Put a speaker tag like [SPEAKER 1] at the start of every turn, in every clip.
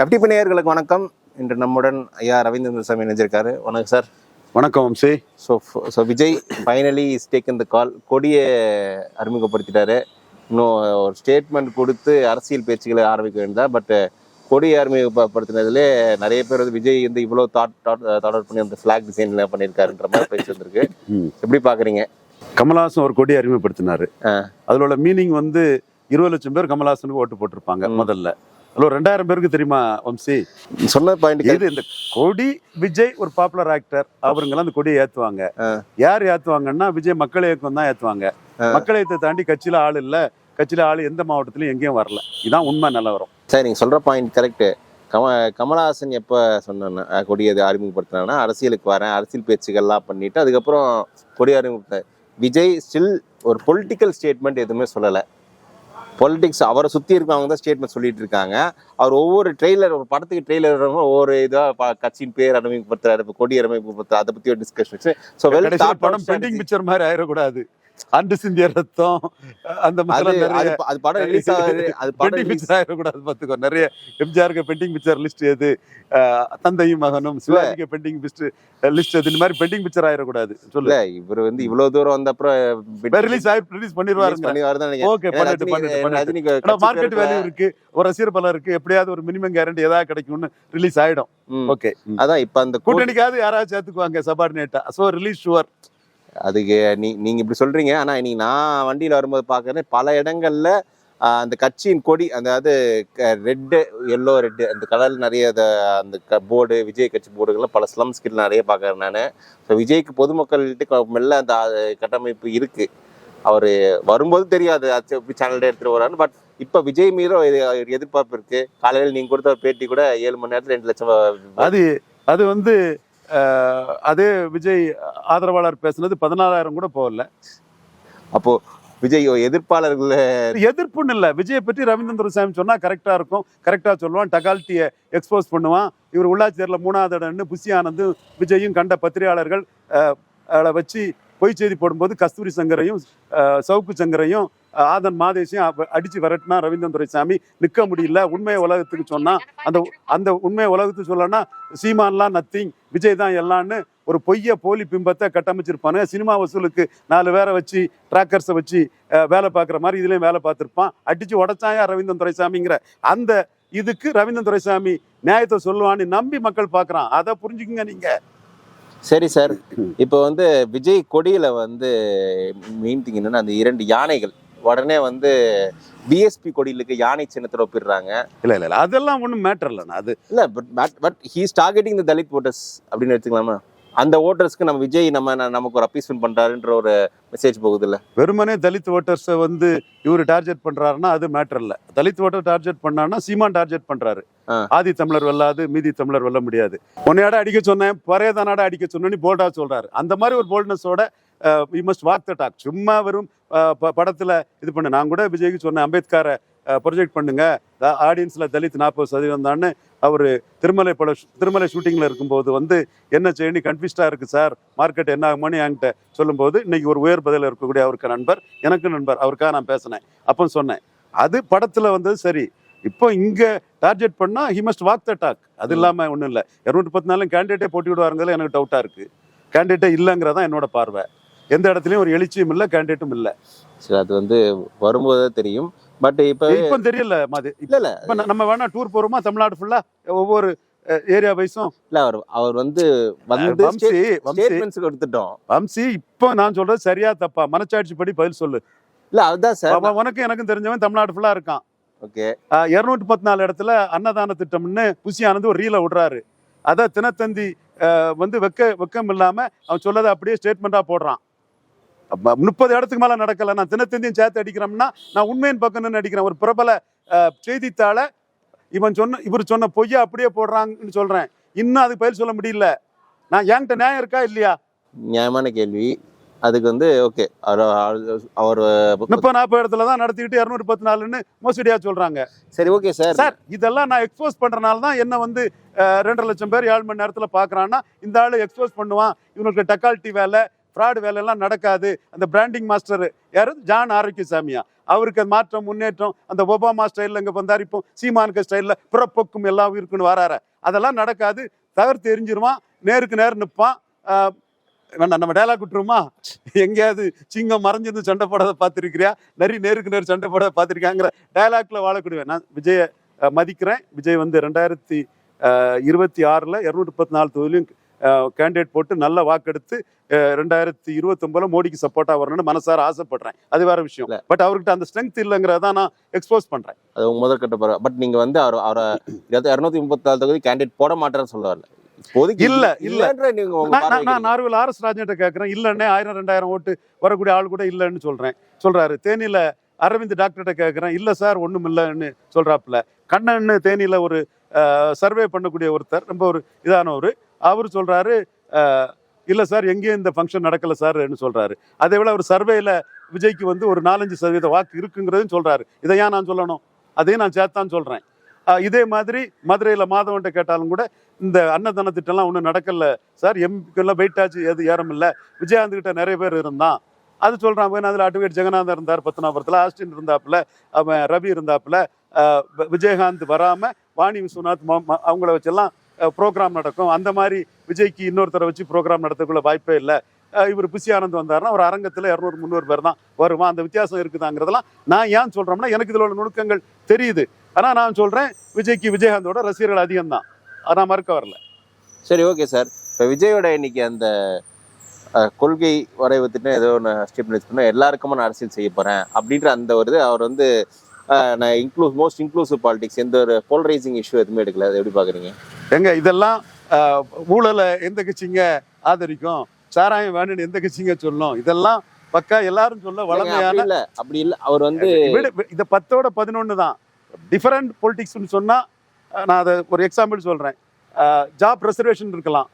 [SPEAKER 1] FTP நேயர்களுக்கு வணக்கம். இன்று நம்முடன் ஐயா ரவீந்திர சாமி இணைஞ்சிருக்காரு. வணக்கம் சார்.
[SPEAKER 2] வணக்கம் Vamsi.
[SPEAKER 1] So so Vijay finally is taken the call கொடியை அறிமுகப்படுத்திட்டாரு. இன்னும் ஒரு ஸ்டேட்மெண்ட் கொடுத்து அரசியல் பேச்சுக்களை ஆரம்பிக்க வேண்டாம் பட் கொடியை அறிமுகப்படுத்தினதுலே நிறைய பேர் வந்து விஜய் வந்து இவ்வளோ தாட் தாட் பண்ணி அந்த ஃபிளாக் டிசைன்ல பண்ணியிருக்காருன்ற மாதிரி பேச்சு வந்திருக்கு. எப்படி பார்க்குறீங்க
[SPEAKER 2] கமலஹாசன் ஒரு கொடி அறிமுகப்படுத்தினாரு. உள்ள மீனிங் வந்து இருபது லட்சம் பேர் கமலஹாசனுக்கு ஓட்டு போட்டிருப்பாங்க. முதல்ல. ஒரு ரெண்டாயிரம் பேருக்கு தெரியுமா வம்சி?
[SPEAKER 1] சொன்ன பாயிண்ட்
[SPEAKER 2] இது இந்த கொடி விஜய் ஒரு பாப்புலர் ஆக்டர் அவருங்கெல்லாம் அந்த கொடியை ஏத்துவாங்க. யார் ஏத்துவாங்கன்னா விஜய் மக்கள் இயக்கம் தான் ஏத்துவாங்க. மக்கள் இயக்கத்தை தாண்டி கட்சியில ஆள் இல்ல. கட்சியில ஆள் எந்த மாவட்டத்திலயும் எங்கேயும் வரல. இதான் உண்மை நிலவரம்
[SPEAKER 1] சார் நீங்கள் சொல்கிற பாயிண்ட் கரெக்டு கம கமலஹாசன் எப்போ சொன்ன கொடி அது அறிமுகப்படுத்தினா அரசியலுக்கு வரேன் அரசியல் பேச்சுகள்லாம் பண்ணிட்டு அதுக்கப்புறம் கொடி அறிமுகப்படுத்த விஜய் ஸ்டில் ஒரு பொலிட்டிக்கல் ஸ்டேட்மெண்ட் எதுவுமே சொல்லலை. பொலிட்டிக்ஸ் அவரை சுற்றி இருக்கவங்க தான் ஸ்டேட்மெண்ட் சொல்லிட்டு இருக்காங்க. அவர் ஒவ்வொரு ட்ரெய்லர் ஒரு படத்துக்கு ட்ரெய்லர் ஒவ்வொரு இதாக கட்சியின் பேர் அறிமுகப்படுத்துறாரு கொடி அறிமுகப்படுத்துறாரு அதை பற்றி ஒரு டிஸ்கஷன் ஸோ வெல்
[SPEAKER 2] படம் பெண்டிங் பிக்சர் மாதிரி ஆயிடக்கூடாது. அண்டு சிந்திய ரத்தம் அந்த மாதிரி
[SPEAKER 1] அது படம் ரிலீஸ் ஆகுது அது படம்
[SPEAKER 2] பெண்டிங் பிக்சர் ஆயிடக்கூடாது பார்த்துக்கோ நிறைய எம்ஜிஆருக்கு பெண்டிங் பிக்சர் லிஸ்ட் எது தந்தையும் மகனும் சிவாஜிக்கு பெண்டிங் லிஸ்ட் லிஸ்ட் எது இந்த மாதிரி பெண்டிங் பிக்சர் ஆயிடக்கூடாது.
[SPEAKER 1] இல்ல
[SPEAKER 2] சொல்லு
[SPEAKER 1] இவர் வந்து இவ்வளவு தூரம் வந்த அப்புறம்
[SPEAKER 2] ரிலீஸ் ஆகி ரிலீஸ் பண்ணிடுவாருங்க.
[SPEAKER 1] பண்ணி வருதுன்னு நினைக்கிறேன்.
[SPEAKER 2] ஓகே பண்ணிட்டு பண்ணிட்டு மார்க்கெட் வேல்யூ இருக்கு ஒரு ரசிகர் பலம் இருக்கு எப்படியாவது ஒரு மினிமம் கேரண்டி ஏதாவது கிடைக்கும்னு ரிலீஸ் ஆயிடும். ஓகே
[SPEAKER 1] அதான் இப்ப அந்த கூட்டணி
[SPEAKER 2] கூட்டணிக்காவது யாராவது சேர்த்துக்குவாங்க சபார்டினேட்டா சோ ரிலீஸ் ஷுவர்
[SPEAKER 1] அதுக்கு நீ நீங்க இப்படி சொல்றீங்க. ஆனா இன்னைக்கு நான் வண்டியில வரும்போது பாக்குறேன் பல இடங்கள்ல அந்த கட்சியின் கொடி அதாவது ரெட்டு எல்லோ ரெட்டு அந்த கலர் நிறைய அத- அந்த போர்டு விஜய் கட்சி போர்டுகள்லாம் பல ஸ்லம் ஸ்கில் நிறைய பார்க்குறேன் நான். ஸோ விஜய்க்கு பொதுமக்கள்கிட்ட மெல்ல அந்த கட்டமைப்பு இருக்கு. அவர் வரும்போது தெரியாது அது எப்படி சேனல்ல எடுத்துட்டு வரான்னு பட் இப்போ விஜய் மீதும் ஒரு எதிர்பார்ப்பு இருக்கு. காலையில் நீங்கள் கொடுத்த பேட்டி கூட ஏழு மணி நேரத்தில் ரெண்டு லட்சம்
[SPEAKER 2] அது அது வந்து அதே விஜய் ஆதரவாளர் பேசுனது பதினாலாயிரம் கூட போகல.
[SPEAKER 1] அப்போ விஜய் எதிர்ப்பாளர்கள்
[SPEAKER 2] எதிர்ப்புன்னு இல்ல. விஜயை பற்றி ரவீந்திரன் துரைசாமி சொன்னா கரெக்டா இருக்கும். கரெக்டா சொல்லுவான். டகால்ட்டியை எக்ஸ்போஸ் பண்ணுவான். இவர் உள்ளாட்சி தேர்தலில் மூணாவது இடம்னு புஷி ஆனந்தும் விஜயும் கண்ட பத்திரிகையாளர்கள் வச்சு பொய் செய்தி போடும்போது கஸ்தூரி சங்கரையும் சவுக்கு சங்கரையும் ஆதன் மாதேஷையும் அடிச்சு விரட்டினா ரவீந்திரன் துரைசாமி. நிற்க முடியல. உண்மையை உலகத்துக்கு சொன்னா அந்த அந்த உண்மையை உலகத்துக்கு சொல்லனா சீமான்லாம் நத்திங் விஜய் தான் எல்லாம்னு ஒரு பொய்ய போலி பிம்பத்தை கட்டமைச்சிருப்பானுங்க சினிமா வசூலுக்கு நாலு பேரை வச்சு ட்ராக்கர்ஸை வச்சு வேலை பார்க்குற மாதிரி இதுலயும் வேலை பார்த்துருப்பான். அடிச்சு உடச்சாயா ரவீந்திரன் துரைசாமிங்கிற அந்த இதுக்கு ரவீந்திரன் துரைசாமி நியாயத்தை சொல்லுவான்னு நம்பி மக்கள் பார்க்கறான். அதை புரிஞ்சுக்குங்க நீங்க.
[SPEAKER 1] சரி சார். இப்போ வந்து விஜய் கொடியில வந்து மெயின் திங் என்னன்னா அந்த இரண்டு யானைகள் உடனே வந்து பிஎஸ்பி கொடியிலுக்கு யானை சின்னத்தில் ஒப்பிடுறாங்க
[SPEAKER 2] இல்ல இல்ல அதெல்லாம் ஒண்ணும் மேட்டர் இல்லைண்ணா அது
[SPEAKER 1] இல்ல but but he's targeting the Dalit voters அப்படின்னு எடுத்துக்கலாமா? அந்த ஓட்டர்ஸ்க்கு நம்ம விஜய் நம்ம நமக்கு ஒரு அப்பீஸ்மெண்ட் பண்றாருன்ற ஒரு மெசேஜ் போகுது இல்ல
[SPEAKER 2] வெறுமனே தலித் ஓட்டர்ஸை வந்து இவர் டார்கெட் பண்றாருன்னா அது மேட்டர் இல்ல. தலித் ஓட்டர் டார்கெட் பண்ணான்னா சீமான் டார்கெட் பண்றாரு.
[SPEAKER 1] ஆ.
[SPEAKER 2] ஆதி தமிழர் வெல்லாது மீதி தமிழர் வெல்ல முடியாது. உன்னையாட அடிக்க சொன்னேன் பரையதானாட அடிக்க சொன்னேன்னு போல்டா சொல்றாரு. அந்த மாதிரி ஒரு போல்ட்னஸோட we must walk the talk சும்மா வெறும் படத்தில் ப- இது பண்ணு. நான் கூட விஜய்க்கு சொன்னேன் அம்பேத்கரை ப்ரொஜெக்ட் பண்ணுங்க. ஆடியன்ஸில் தலித் நாற்பது சதவீதம் தான் அவர் திருமலை பட திருமலை ஷூட்டிங்கில் இருக்கும்போது வந்து என்ன செய்யணும் கன்ஃபியூஸ்டாக இருக்குது சார் மார்க்கெட் என்ன ஆகுமோன்னு என்கிட்ட சொல்லும்போது இன்னைக்கு ஒரு உயர் பதில் இருக்கக்கூடிய அவருக்கு நண்பர் எனக்கு நண்பர் அவருக்காக நான் பேசினேன். அப்போ சொன்னேன். அது படத்தில் வந்தது சரி. இப்போ இங்கே டார்கெட் பண்ணால் he must walk the talk அது இல்லாமல் ஒன்றும் இல்லை. இருநூற்றி பத்து நாளும் கேண்டிடேட்டே போட்டி விடுவாருங்கிறது எனக்கு டவுட்டாக இருக்குது கேண்டிடேட்டே இல்லைங்கிறதான் என்னோட பார்வை. எந்த இடத்துலயும் ஒரு எழுச்சியும் இல்ல கேண்டிடேட்டும் இல்ல.
[SPEAKER 1] சரி அது வந்து வரும்போது தெரியும். பட் இப்போ
[SPEAKER 2] இப்போ தெரியல மாதிரி
[SPEAKER 1] இல்ல இல்ல.
[SPEAKER 2] இப்ப நம்ம வேணா டூர் போறோமா? தமிழ்நாடு ஃபுல்லா ஒவ்வொரு ஏரியா வைஸும்
[SPEAKER 1] இல்ல அவர் அவர் வந்து வந்து ஸ்டேட்மெண்ட்ஸ் கொடுத்துட்டோம்.
[SPEAKER 2] வம்சி இப்போ நான் சொல்றது சரியா தப்பா? மனச்சாட்சி படி பதில் சொல்லு.
[SPEAKER 1] இல்ல அதுதான் சார்.
[SPEAKER 2] உனக்கு எனக்கும் தெரிஞ்சவன் தமிழ்நாடு ஃபுல்லா இருக்கான்.
[SPEAKER 1] ஓகே.
[SPEAKER 2] இருநூற்றி பத்து நாலு இடத்துல அன்னதான திட்டம்னு புசி ஆனந்து ஒரு ரீல விடுறாரு. அதை தினத்தந்தி வந்து வெக்க வெக்கம் இல்லாம அவன் சொல்லதை அப்படியே ஸ்டேட்மெண்டா போடுறான். முப்பது இடத்துக்கு மேல நடக்கல. நான் தினத்தந்தியும் சேர்த்து அடிக்கிறோம்னா நான் உண்மையின் பக்கம்னு அடிக்கிறேன். ஒரு பிரபல செய்தித்தாளை இவன் சொன்ன இவர் சொன்ன பொய்யை அப்படியே போடுறாங்கன்னு சொல்றேன். இன்னும் அதுக்கு பதில் சொல்ல முடியல. நான் என்கிட்ட நியாயம் இருக்கா இல்லையா?
[SPEAKER 1] நியாயமான கேள்வி. அதுக்கு வந்து ஓகே அவர்
[SPEAKER 2] முப்பது நாற்பது இடத்துல தான் நடத்திக்கிட்டு இரநூத்தி பத்து நாலுன்னு மோசடியா சொல்றாங்க.
[SPEAKER 1] சரி ஓகே சார்
[SPEAKER 2] சார் இதெல்லாம் நான் எக்ஸ்போஸ் பண்றனால தான் என்ன வந்து ரெண்டரை லட்சம் பேர் ஏழு மணி நேரத்துல பாக்குறான்னா இந்த ஆளு எக்ஸ்போஸ் பண்ணுவான். இவனுக்கு டக்கால்ட்டி வேலை ஃப்ராடு வேலை எல்லாம் நடக்காது. அந்த பிராண்டிங் மாஸ்டர் யாரு? ஜான் ஆரோக்கியசாமியா. அவருக்கு அது மாற்றம் முன்னேற்றம் அந்த ஒபாமா ஸ்டைலில் இங்கே வந்தார். இப்போ சீமானுக்கு ஸ்டைலில் பிறப்போக்கும் எல்லாம் இருக்குன்னு வராற அதெல்லாம் நடக்காது. தவிர்த்து எரிஞ்சிருவான். நேருக்கு நேர் நிற்பான் வேண்டாம் நம்ம டைலாக் விட்டுருமா எங்கேயாவது சிங்கம் மறைஞ்சிருந்து சண்டை போடாத பார்த்துருக்கிறியா? நிறைய நேருக்கு நேர் சண்டை போடாத பார்த்துருக்காங்கிற டயலாக்ல வாழக்கூடியவன். நான் விஜயை மதிக்கிறேன். விஜய் வந்து ரெண்டாயிரத்தி இருபத்தி ஆறில் இரநூத்தி முப்பத்தி நாலு தொகுதியிலும் கேண்டிடேட் போட்டு நல்ல வாக்கெடுத்து ரெண்டாயிரத்தி இருபத்தொம்பதுல மோடிக்கு சப்போர்ட்டா வரணும்னு மனசார ஆசைப்படுறேன். அது வேற விஷயம். பட் அவர்கிட்ட அந்த ஸ்ட்ரென்த் இல்லைங்கிறத நான் எக்ஸ்போஸ் பண்றேன்.
[SPEAKER 1] அது முதற்கட்ட பரவாயில்ல பட் நீங்க வந்து அவர் அவரை இரநூத்தி முப்பத்தி நாலு தொகுதி கேண்டிடேட் போட மாட்டேன்னு சொல்ல வரல இப்போதைக்கு
[SPEAKER 2] இல்ல, இல்ல. நான் நார்வில் ஆர்எஸ் ராஜன்ட்ட கேட்குறேன் இல்லைன்னே ஆயிரம் ரெண்டாயிரம் ஓட்டு வரக்கூடிய ஆள் கூட இல்லைன்னு சொல்றேன். சொல்றாரு. தேனியில அரவிந்த் டாக்டர்கிட்ட கேட்குறேன் இல்லை சார் ஒன்றும் இல்லைன்னு சொல்றாப்புல. கண்ணன்னு தேனியில ஒரு சர்வே பண்ணக்கூடிய ஒருத்தர் ரொம்ப ஒரு இதானவர். அவர் சொல்கிறாரு இல்லை சார் எங்கேயும் இந்த ஃபங்க்ஷன் நடக்கலை சார்னு சொல்கிறாரு அதே விட அவர் சர்வேயில் விஜய்க்கு வந்து ஒரு நாலஞ்சு சதவீத வாக்கு இருக்குங்கிறதும் சொல்கிறாரு இதை ஏன் நான் சொல்லணும்? அதையும் நான் சேர்த்தான் சொல்கிறேன் இதே மாதிரி மதுரையில் மாதவன்ட்ட கேட்டாலும் கூட இந்த அன்னதான திட்டம்லாம் ஒன்றும் நடக்கல சார் எம்பிக்கெல்லாம் வெயிட் ஆச்சு எது ஏறம் இல்லை. விஜயகாந்த் கிட்ட நிறைய பேர் இருந்தான். அது சொல்கிறான் போய் அதில் அட்வொகேட் ஜெகநாதன் இருந்தார் பத்தனாபுரத்தில் ஆஸ்டின் இருந்தாப்புல அவன் ரவி இருந்தாப்புல. விஜயகாந்த் வராமல் வாணி விஸ்வநாத் அவங்கள வச்செல்லாம் ப்ரோக்ராம் நடக்கும். அந்த மாதிரி விஜய்க்கு இன்னொருத்தரை வச்சு ப்ரோக்ராம் நடத்தக்குள்ள வாய்ப்பே இல்லை. இவர் புசி ஆனந்த் வந்தாருன்னா ஒரு அரங்கத்தில் இரநூறு முந்நூறு பேர் தான் வருவான். அந்த வித்தியாசம் இருக்குதாங்கிறதெல்லாம் நான் ஏன் சொல்கிறோம்னா எனக்கு இதில் உள்ள நுணுக்கங்கள் தெரியுது. ஆனால் நான் சொல்கிறேன் விஜய்க்கு விஜயகாந்தோட ரசிகர்கள் அதிகம் தான் நான் மறுக்க வரல.
[SPEAKER 1] சரி ஓகே சார் இப்போ விஜயோட இன்னைக்கு அந்த கொள்கை வரைவு திட்டம் ஏதோ ஒன்று ஸ்டெப் பண்ண எல்லாருக்குமே நான் அரசியல் செய்ய போகிறேன் அப்படின்ற அந்த ஒரு இது அவர் வந்து நான் இன்க்ளூஸ் மோஸ்ட் இன்க்ளூசிவ் பாலிடிக்ஸ் எந்த ஒரு போலரைசிங் இஷ்யூ எதுவுமே எடுக்கல. எப்படி பார்க்குறீங்க
[SPEAKER 2] எங்க இதெல்லாம் ஊழலை எந்த கட்சிங்க ஆதரிக்கும்? சாராயம் வேணும்னு எந்த கட்சிங்க சொல்லும்? இதெல்லாம் பக்கா எல்லாரும் சொல்ல வளமையான
[SPEAKER 1] அப்படி இல்ல. அவர் வந்து
[SPEAKER 2] இத பத்தோட பதினொன்னு தான். டிஃபரெண்ட் பொலிட்டிக்ஸ்னு சொன்னா நான் அதை ஒரு எக்ஸாம்பிள் சொல்றேன். ஜாப் ரெசர்வேஷன் இருக்கலாம்.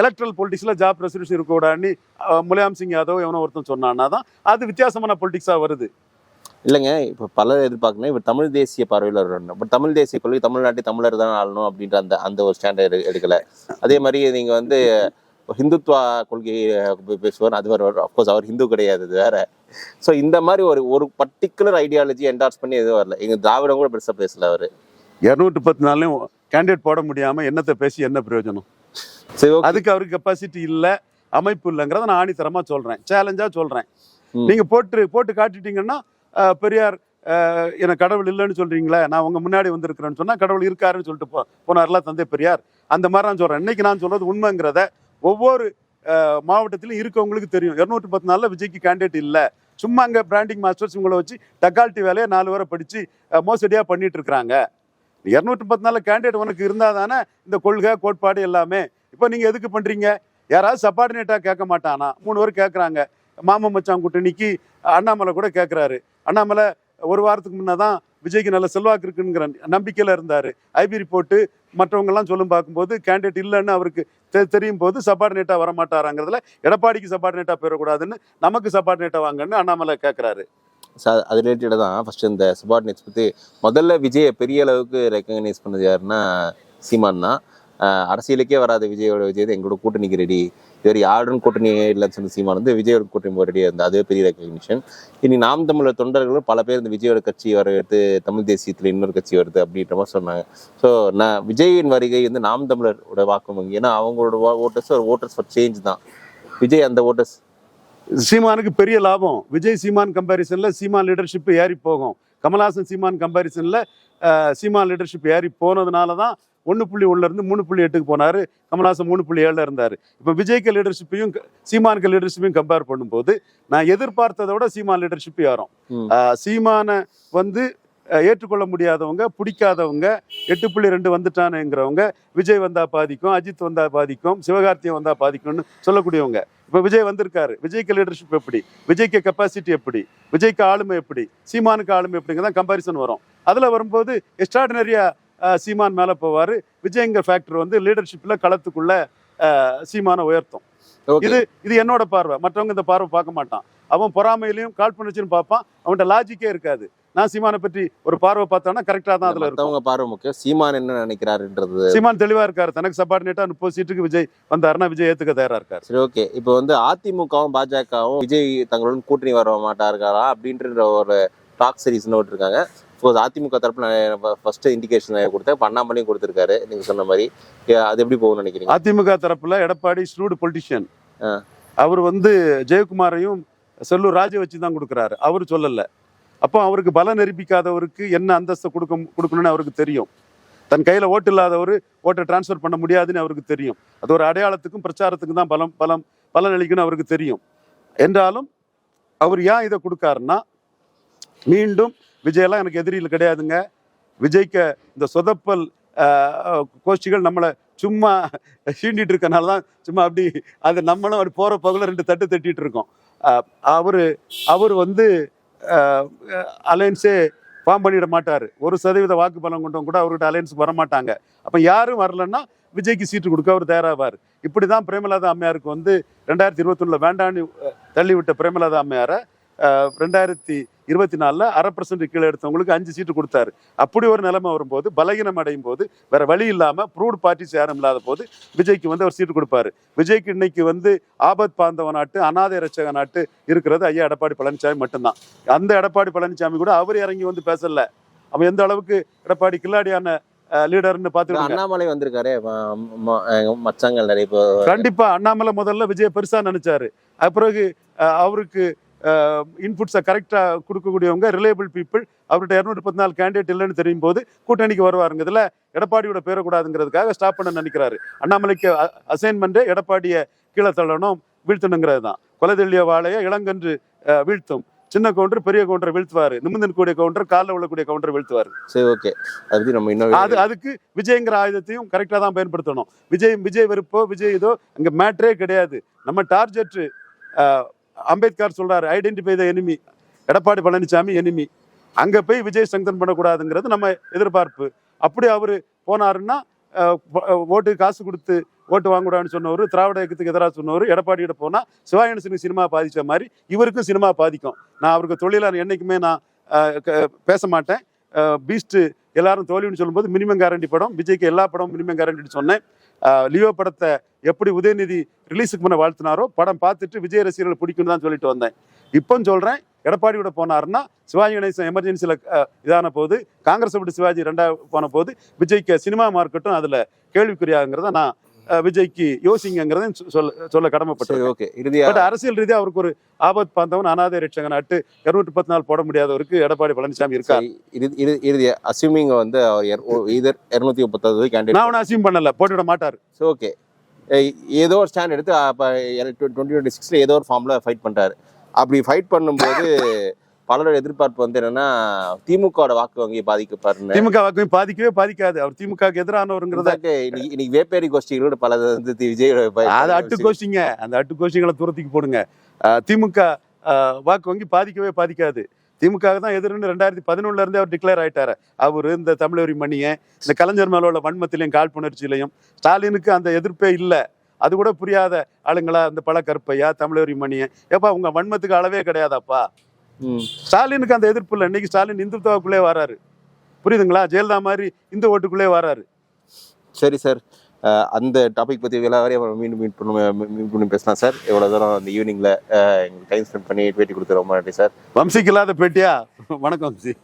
[SPEAKER 2] எலக்ட்ரல் பொலிட்டிக்ஸ்ல ஜாப் ரெசர்வேஷன் இருக்கக்கூடாதுன்னு முலாயம் சிங் யாதவ் எவனோ ஒருத்தன் சொன்னான்னா தான் அது வித்தியாசமான பொலிட்டிக்ஸா வருது.
[SPEAKER 1] இல்லைங்க இப்போ பலர் எதிர்பார்க்கணும் இவர் தமிழ் தேசிய பார்வையில் வரணும். பட் தமிழ் தேசிய கொள்கை தமிழ்நாட்டை தமிழர் தான் ஆளணும் அப்படின்ற அந்த அந்த ஒரு ஸ்டாண்டர்ட் எடுக்கல. அதே மாதிரி நீங்க வந்து ஹிந்துத்வா கொள்கையை பேசுவார் அது வேற அஃப்கோர்ஸ் அவர் ஹிந்து கிடையாது அது வேற. ஸோ இந்த மாதிரி ஒரு ஒரு பர்டிகுலர் ஐடியாலஜி என்டார்ஸ் பண்ணி எதுவும் வரல. எங்க திராவிடம் கூட பெருசா பேசல அவரு.
[SPEAKER 2] இருநூற்றி பத்து நாள்லயும் கேண்டிடேட் போட முடியாம என்னத்தை பேசி என்ன பிரயோஜனம்?
[SPEAKER 1] சரி
[SPEAKER 2] அதுக்கு அவருக்கு கெப்பாசிட்டி இல்ல அமைப்பு இல்லைங்கிறத நான் ஆணித்தரமா சொல்றேன் சேலஞ்சா சொல்றேன்.
[SPEAKER 1] ம்.
[SPEAKER 2] நீங்க போட்டு போட்டு காட்டிட்டீங்கன்னா பெரியார் அஹ், எனக்கு கடவுள் இல்லைன்னு சொல்றீங்களே நான் உங்க முன்னாடி வந்திருக்கிறேன்னு சொன்னா கடவுள் இருக்காருன்னு சொல்லிட்டு போ போனார்ல தந்தை பெரியார். அந்த மாதிரி நான் சொல்றேன். இன்னைக்கு நான் சொல்றது உண்மைங்கிறத ஒவ்வொரு மாவட்டத்திலும் இருக்கவங்களுக்கு தெரியும். இருநூற்றி பத்து நாளில் விஜய்க்கு கேண்டிடேட் இல்லை. சும்மா அங்கே பிராண்டிங் மாஸ்டர்ஸ் உங்களை வச்சு டக்கால்ட்டி வேலையை நாலு பேரை படித்து மோசடியாக பண்ணிட்டு இருக்கிறாங்க இரநூற்றி பத்து நாளில் கேண்டிடேட் உனக்கு இருந்தால் தானே இந்த கொள்கை கோட்பாடு எல்லாமே. இப்போ நீங்கள் எதுக்கு பண்ணுறீங்க யாராவது சப்பார்டினேட்டாக கேட்க மாட்டானா? மூணு பேர் கேட்குறாங்க. மாமன் மச்சான் கூட்டணிக்கு அண்ணாமலை கூட கேட்குறாரு அண்ணாமலை ஒரு வாரத்துக்கு முன்னதான் விஜய்க்கு நல்ல செல்வாக்கு இருக்குங்கிற நம்பிக்கையில் இருந்தார். ஐபி ரிப்போர்ட்டு மற்றவங்கெல்லாம் சொல்லும் பார்க்கும்போது கேண்டிடேட் இல்லைன்னு அவருக்கு தெ- தெரியும் போது சப்பார்டினேட்டாக வர மாட்டாராங்கிறதுல எடப்பாடிக்கு சப்பார்டினேட்டாக போயிடக்கூடாதுன்னு நமக்கு சப்பார்டினேட்டாக வாங்கன்னு அண்ணாமலை கேட்குறாரு
[SPEAKER 1] ச- அது ரிலேட்டடாக தான். ஃபர்ஸ்ட் இந்த சப்பார்டினேட்ஸ் பற்றி முதல்ல விஜயை பெரிய அளவுக்கு ரெக்கக்னைஸ் பண்ணது யாருன்னா சீமான் தான். அரசியலுக்கே வராத விஜயோட விஜய் எங்களோட கூட்டணிக்கு ரெடி இவர் யாருடன் கூட்டணி இல்லைன்னு சொல்லி சீமான் வந்து விஜயோட கூட்டணி ரெடியாக இருந்தது அதுவே பெரிய ரெக்கக்னிஷன் இனி நாம் தமிழர் தொண்டர்களும் பல பேர் இந்த விஜயோட கட்சி வரவேற்று தமிழ் தேசியத்தில் இன்னொரு கட்சி வருது அப்படின்ற மாதிரி சொன்னாங்க. ஸோ நான் விஜயின் வருகை வந்து நாம் தமிழரோட வாக்கு வங்கி. ஏன்னா அவங்களோட ஓட்டர்ஸ் ஒரு ஓட்டர்ஸ் ஃபார் சேஞ்ச் தான். விஜய் அந்த ஓட்டர்ஸ்
[SPEAKER 2] சீமானுக்கு பெரிய லாபம். விஜய் சீமான் கம்பேரிசனில் சீமான் லீடர்ஷிப் ஏறி போகும். கமல்ஹாசன் சீமான் கம்பேரிசனில் சீமான் லீடர்ஷிப் ஏறி போனதுனால தான் ஒன்று புள்ளி ஒண்ணுல இருந்து மூணு புள்ளி எட்டுக்கு போனாரு. கமல்ஹாசன் மூணு புள்ளி ஏழுல இருந்தாரு. இப்போ விஜய்க்கு லீடர்ஷிப்பையும் சீமானுக்கு லீடர்ஷிப்பையும் கம்பேர் பண்ணும்போது நான் எதிர்பார்த்ததை விட சீமான் லீடர்ஷிப் ஏறும்
[SPEAKER 1] ம்.
[SPEAKER 2] ஆஹ் சீமானை வந்து ஏற்றுக்கொள்ள முடியாதவங்க பிடிக்காதவங்க எட்டு புள்ளி ரெண்டு வந்துட்டானுங்கிறவங்க விஜய் வந்தா பாதிக்கும் அஜித் வந்தா பாதிக்கும் சிவகார்த்தியம் வந்தா பாதிக்கும்னு சொல்லக்கூடியவங்க. இப்போ விஜய் வந்திருக்காரு. விஜய்க்கு லீடர்ஷிப் எப்படி? விஜய்க்கு கெப்பாசிட்டி எப்படி? விஜய்க்கு ஆளுமை எப்படி? சீமானுக்கு ஆளுமை எப்படிங்கிறத கம்பாரிசன் வரும். அதில் வரும்போது எக்ஸ்ட்ராடினரியா சீமான் மேலே போவார். விஜய்ங்கிற ஃபேக்டர் வந்து லீடர்ஷிப்ல களத்துக்குள்ள சீமானை உயர்த்தும். இது இது என்னோட பார்வை. மற்றவங்க இந்த பார்வை பார்க்க மாட்டான். அவன் பொறாமையிலையும் காழ்ப்புணர்ச்சியும் பார்ப்பான். அவன்கிட்ட லாஜிக்கே இருக்காது. நான் சீமானை பற்றி ஒரு பார்வை பார்த்தானா கரெக்டாக தான் அதில் இருக்கும்.
[SPEAKER 1] மற்றவங்க பார்வை முக்கியம். சீமான் என்ன நினைக்கிறாருன்றது.
[SPEAKER 2] சீமான் தெளிவா இருக்காரு. தனக்கு சப்பார்டினேட்டா முப்பது சீட்டுக்கு விஜய் வந்தாருன்னா விஜய் ஏத்துக்க தயாரா இருக்காரு.
[SPEAKER 1] சரி ஓகே இப்போ வந்து அதிமுகவும் பாஜகவும் விஜய் தங்களுடன் கூட்டணி வர மாட்டார்களா அப்படின்ற ஒரு டாக் சீரிஸ்னு விட்டுருக்காங்க சப்போஸ் அதிமுக தரப்புல ஃபர்ஸ்ட் இண்டிகேஷன் கொடுத்தேன். இப்போ அண்ணாமலையும் கொடுத்துருக்காரு. நீங்க சொன்ன மாதிரி. அது எப்படி போகும்னு நினைக்கிறீங்க?
[SPEAKER 2] அதிமுக தரப்புல எடப்பாடி ஸ்ரூடு பொலிட்டிஷியன். அவர் வந்து ஜெயக்குமாரையும் செல்லூர் ராஜை வச்சு தான் கொடுக்குறாரு. அவர் சொல்லல. அப்போ அவருக்கு பலம் நிரூபிக்காதவருக்கு என்ன அந்தஸ்தை கொடுக்க கொடுக்கணும்னு அவருக்கு தெரியும். தன் கையில ஓட்டு இல்லாதவர் ஓட்டை டிரான்ஸ்ஃபர் பண்ண முடியாதுன்னு அவருக்கு தெரியும். அது ஒரு அடையாளத்துக்கும் பிரச்சாரத்துக்கும் தான் பலம் பலம் பலன் அளிக்கணும்னு அவருக்கு தெரியும். என்றாலும் அவர் ஏன் இதை கொடுக்காருன்னா மீண்டும் விஜயெல்லாம் எனக்கு எதிரியில் கிடையாதுங்க. விஜய்க்கு இந்த சொதப்பல் கோஷ்டிகள் நம்மளை சும்மா சீண்டிட்டு இருக்கனால தான் சும்மா அப்படி அது நம்மளும் அப்படி போகிற பகல ரெண்டு தட்டு தட்டிட்டு இருக்கோம். அவர் அவர் வந்து அலையன்ஸே ஃபார்ம் பண்ணிட மாட்டார். ஒரு சதவீத வாக்கு பலம் கொண்டவங்க கூட அவர்கிட்ட அலையன்ஸுக்கு வர மாட்டாங்க அப்போ யாரும் வரலன்னா விஜய்க்கு சீட்டு கொடுக்க அவர் தயாராவார். இப்படி தான் பிரேமலாதா அம்மையாருக்கு வந்து ரெண்டாயிரத்தி இருபத்தொன்னில் வேண்டான்னு தள்ளிவிட்ட பிரேமலாதா அம்மையாரை ரெண்டாயிரத்தி இருபத்தி நாலில் அரை பர்சன்ட் கீழே எடுத்தவங்களுக்கு அஞ்சு சீட்டு கொடுத்தாரு. அப்படி ஒரு நிலைமை வரும்போது பலகீனம் அடையும் போது வேற வழி இல்லாமல் ப்ரூவ்ட் பார்ட்டிஸ் யாரும் இல்லாத போது விஜய்க்கு வந்து அவர் சீட்டு கொடுப்பாரு. விஜய்க்கு இன்னைக்கு வந்து ஆபத் பாந்தவ நாட்டு அனாதை ரட்சக நாட்டு இருக்கிறது ஐயா எடப்பாடி பழனிசாமி மட்டும்தான். அந்த எடப்பாடி பழனிசாமி கூட அவர் இறங்கி வந்து பேசல. அவன் எந்த அளவுக்கு எடப்பாடி கில்லாடியான லீடர்னு பார்த்துருக்காங்க
[SPEAKER 1] அண்ணாமலை வந்திருக்காரு மச்சாங்கள் நிறைய
[SPEAKER 2] கண்டிப்பா அண்ணாமலை முதல்ல விஜய் பெருசா நினைச்சாரு. அஹ், அவருக்கு இன்புட்ஸை கரெக்டா கொடுக்கக்கூடியவங்க ரிலேபிள் பீப்புள் அவர்கிட்ட இரநூத்தி பத்து நாலு கேண்டிடேட் இல்லைன்னு தெரியும் போது கூட்டணிக்கு வருவாருங்க இதுல எடப்பாடியோட பேரை கூடாதுங்கிறதுக்காக ஸ்டாப் பண்ண நினைக்கிறாரு. அண்ணாமலைக்கு அசைன்மெண்ட் எடப்பாடியை கீழே தள்ளணும் வீழ்த்தணுங்கிறது தான். கொலைதெல்லிய வாழைய இளங்கன்று வீழ்த்தும். சின்ன கவுண்டர் பெரிய கவுண்டரை வீழ்த்துவாரு. நிமிர்ந்து கூடிய கவுண்டர் காலில் உள்ளக்கூடிய கவுண்டரை வீழ்த்துவாரு.
[SPEAKER 1] சரி ஓகே. அதை நம்ம இன்னும்
[SPEAKER 2] அது அதுக்கு விஜய்ங்கிற ஆயுதத்தையும் கரெக்டாக தான் பயன்படுத்தணும். விஜய் விஜய் வெறுப்போ விஜய் இதோ அங்கே மேட்ரே கிடையாது. நம்ம டார்கெட் அம்பேத்கர் சொல்றாரு identify the enemy Edappadi Palaniswami enemy அங்கே போய் விஜய் ஸ்ட்ரெங்தன் பண்ணக்கூடாதுங்கிறது நம்ம எதிர்பார்ப்பு. அப்படி அவர் போனாருன்னா ஓட்டு காசு கொடுத்து ஓட்டு வாங்கக்கூடாதுன்னு சொன்னவர் திராவிட இயக்கத்துக்கு எதிராக சொன்னவர் எடப்பாடியோட போனால் சிவாயனசனுக்கு சினிமா பாதித்த மாதிரி இவருக்கும் சினிமா பாதிக்கும். நான் அவருக்கு தொழிலாளர் என்றைக்குமே நான் பேச மாட்டேன். பீஸ்ட் எல்லாரும் தோல்வின்னு சொல்லும்போது மினிமம் கேரண்டி படம் விஜய்க்கு எல்லா படமும் மினிமம் கேரண்டின்னு சொன்னேன். லியோ படத்தை எப்படி உதயநிதி ரிலீஸுக்கு முன்ன வாழ்த்தினாரோ படம் பார்த்துட்டு விஜய் ரசிகர்கள் பிடிக்கும்னு தான் சொல்லிட்டு வந்தேன். இப்போ எடப்பாடி எடப்பாடியோட போனாருன்னா சிவாஜி கணேசன் எமர்ஜென்சியில் இதான போது காங்கிரஸ் விட்டு சிவாஜி ரெண்டாவது போன போது விஜய்க்கு சினிமா மார்க்கெட்டும் அதில் கேள்விக்குறியாங்கிறத நான் விஜய்க்கு யோசிங்கிறத சொல்ல சொல்ல கடமைப்பட்டேன்
[SPEAKER 1] சரி ஓகே இறுதியா
[SPEAKER 2] பட் அரசியல் ரீதியாக அவருக்கு ஒரு ஆபத் பாந்தவன் அனாதை ரட்சகன் நாட்டு இருநூற்றி பத்து நாள் போட முடியாதவருக்கு எடப்பாடி பழனிசாமி
[SPEAKER 1] இறுதி இறுதி- இறுதியா அஸ்யூமிங் வந்து இதர் இருநூத்தி முப்பத்தாறு
[SPEAKER 2] நான்
[SPEAKER 1] கேண்டிடேட்
[SPEAKER 2] அவனை அசியூம் பண்ணல போட்டுவிட மாட்டார்.
[SPEAKER 1] ஓகே ஏதோ ஒரு ஸ்டாண்ட் எடுத்து அப்போ டுவெண்ட்டி டுவெண்ட்டி சிக்ஸில் ஏதோ ஒரு ஃபார்மில் ஃபைட் பண்ணுறாரு அப்படி ஃபைட் பண்ணும்போது பலரோட எதிர்பார்ப்பு வந்து என்னன்னா திமுகவோட வாக்கு வங்கி பாதிக்கப்படுன்னு
[SPEAKER 2] திமுக வாக்குமே பாதிக்கவே பாதிக்காது. அவர் திமுகவுக்கு எதிரானவருங்கிறத
[SPEAKER 1] இன்னைக்கு வேப்பேரி கோஷ்டிகளோட பல வந்து ப-
[SPEAKER 2] அது அட்டு கோஷிங்க அந்த அட்டு கோஷிங்களை தூரத்துக்கு போடுங்க. திமுக வாக்கு வங்கி பாதிக்கவே பாதிக்காது. திமுக தான் எதிர்ன்னு ரெண்டாயிரத்தி பதினொன்னுல இருந்தே அவர் டிக்ளேர் ஆயிட்டாரு. அவர் இந்த தமிழரி மணியை இந்த கலைஞர் மேல உள்ள வன்மத்திலையும் காழ்ப்புணர்ச்சியிலையும் ஸ்டாலினுக்கு அந்த எதிர்ப்பே இல்லை. அது கூட புரியாத ஆளுங்களா இந்த பல கருப்பையா தமிழரி மணியை ஏப்பா உங்க வன்மத்துக்கு அளவே கிடையாதாப்பா. ஸ்டாலினுக்கு அந்த எதிர்ப்பு இல்லை. இன்னைக்கு ஸ்டாலின் இந்துத்துவாக்குள்ளே வராரு. புரியுதுங்களா? ஜெயலலிதா மாதிரி இந்து ஓட்டுக்குள்ளே வராரு.
[SPEAKER 1] சரி சார் அந்த டாபிக் பற்றி எல்லா வரையும் மீண்டும் மீட் பண்ணி மீட் பண்ணி பேசலாம் சார் எவ்வளோ தூரம் அந்த ஈவினிங்கில் எங்களுக்கு டைம் ஸ்பெண்ட் பண்ணி பேட்டி கொடுத்து ரொம்ப நன்றி சார்
[SPEAKER 2] வம்சிக்கு இல்லாத பேட்டியா? வணக்கம் வம்சி.